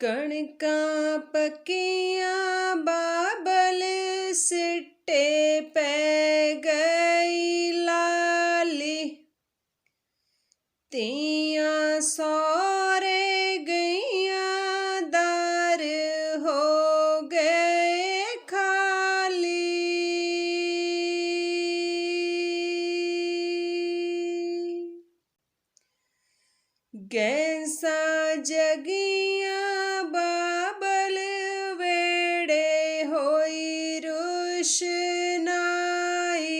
ਕਣਕਾਂ ਪੱਕੀਆਂ ਬਾਬਲ ਸਿੱਟੇ ਪੈ ਗਈ ਲਾਲੀ। ਤੀਆਂ ਸੋਰੇ ਗਈਆਂ ਦਰ ਹੋ ਗਏ ਖਾਲੀ। ਗੈਸਾਂ ਜਗੀਆਂ ਰੁਸ਼ਨਾਈ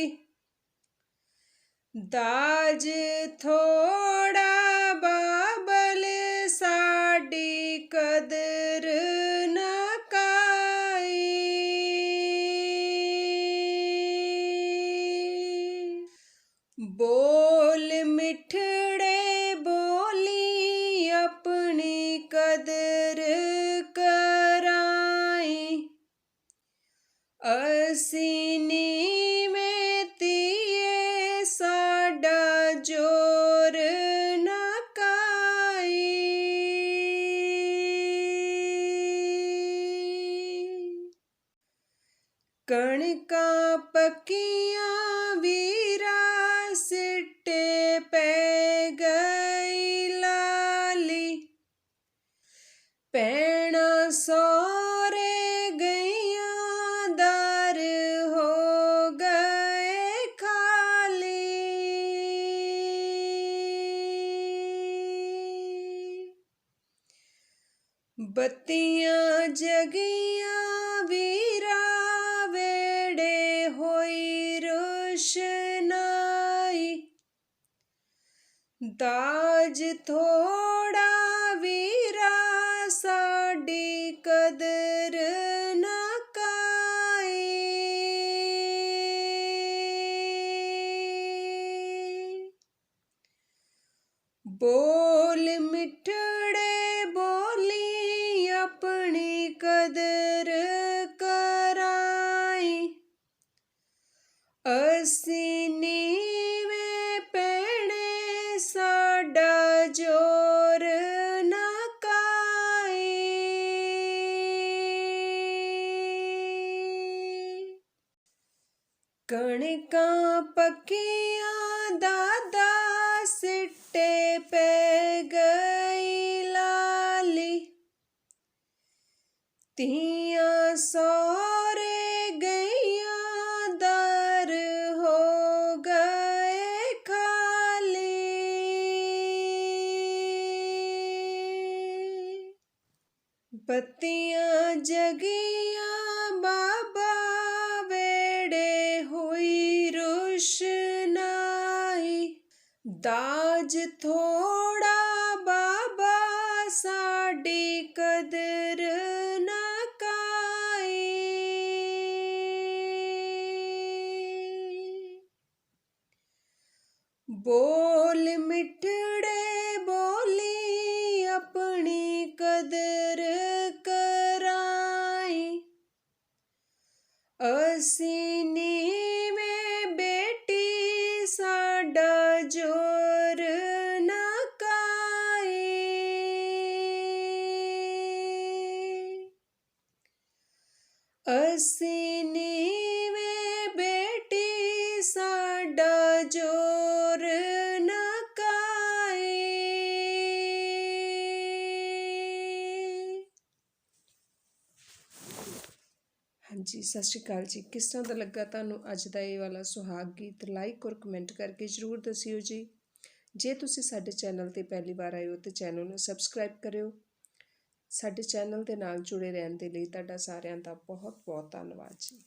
ਦਾਜ ਥੋੜਾ ਅਸੀਂ ਨੀਵੇਂ ਤੀਏ ਸਾਡਾ ਜੋਰ ਨਾ ਕਾਈ। ਕਣਕਾਂ ਪੱਕੀਆਂ ਵੀਰਾ ਸਿੱਟੇ ਪੈ ਗਈ ਲਾਲੀ। ਪੈਣਾ ਸੋਰੇ ਬੱਤੀਆਂ ਜਗੀਆਂ ਵੀਰਾ ਵੇੜੇ ਹੋਈ ਰੋਸ਼ਨਾਈ। ਦਾਜ ਥੋੜਾ ਵੀਰਾ ਸਾਡੀ ਕਦਰ ਨਾ ਕਾਈ। ਬੋਲ ਮਿੱਠੜੇ ਅਸੀਂ ਨੀਵੇਂ ਪੈਣੇ ਸਾਡਾ ਜੋਰ ਨਾ ਕਾਈ ਕਣਕਾਂ ਪੱਕੀਆਂ ਦਾਦਾ ਸਿੱਟੇ ਪੈ ਗਈ ਲਾਲੀ। ਤੀਆਂ ਸੋਰੇ ਬੱਤੀਆਂ ਜਗੀਆਂ ਬਾਬਾ ਵੇੜੇ ਹੋਈ ਰੁਸ਼ਨਾਈ ਦਾਜ ਥੋੜਾ ਬਾਬਾ ਸਾਡੀ ਕਦਰ ਨਾ ਕਾਈ ਬੋਲ ਮਿੱਠੜੇ ਅਸੀਂ ਨੀਵੇਂ ਬੇਟੀ ਸਾਡਾ ਜੋਰ ਨਾ ਕਾਈ ਅਸੀਂ ਜੀ, ਸਤਿ ਸ਼੍ਰੀ ਅਕਾਲ ਜੀ। ਕਿਸ ਤਰ੍ਹਾਂ ਦਾ ਲੱਗਾ ਤੁਹਾਨੂੰ ਅੱਜ ਦਾ ਇਹ ਵਾਲਾ ਸੁਹਾਗ ਗੀਤ? ਲਾਈਕ ਔਰ ਕਮੈਂਟ ਕਰਕੇ ਜਰੂਰ ਦੱਸਿਓ ਜੀ। ਜੇ ਤੁਸੀਂ ਸਾਡੇ ਚੈਨਲ ਤੇ ਪਹਿਲੀ ਵਾਰ ਆਏ ਹੋ ਤੇ ਚੈਨਲ ਨੂੰ ਸਬਸਕ੍ਰਾਈਬ ਕਰਿਓ। ਸਾਡੇ ਚੈਨਲ ਦੇ ਨਾਲ ਜੁੜੇ ਰਹਿਣ ਦੇ ਲਈ ਤੁਹਾਡਾ ਸਾਰਿਆਂ ਦਾ ਬਹੁਤ ਬਹੁਤ ਧੰਨਵਾਦ ਜੀ।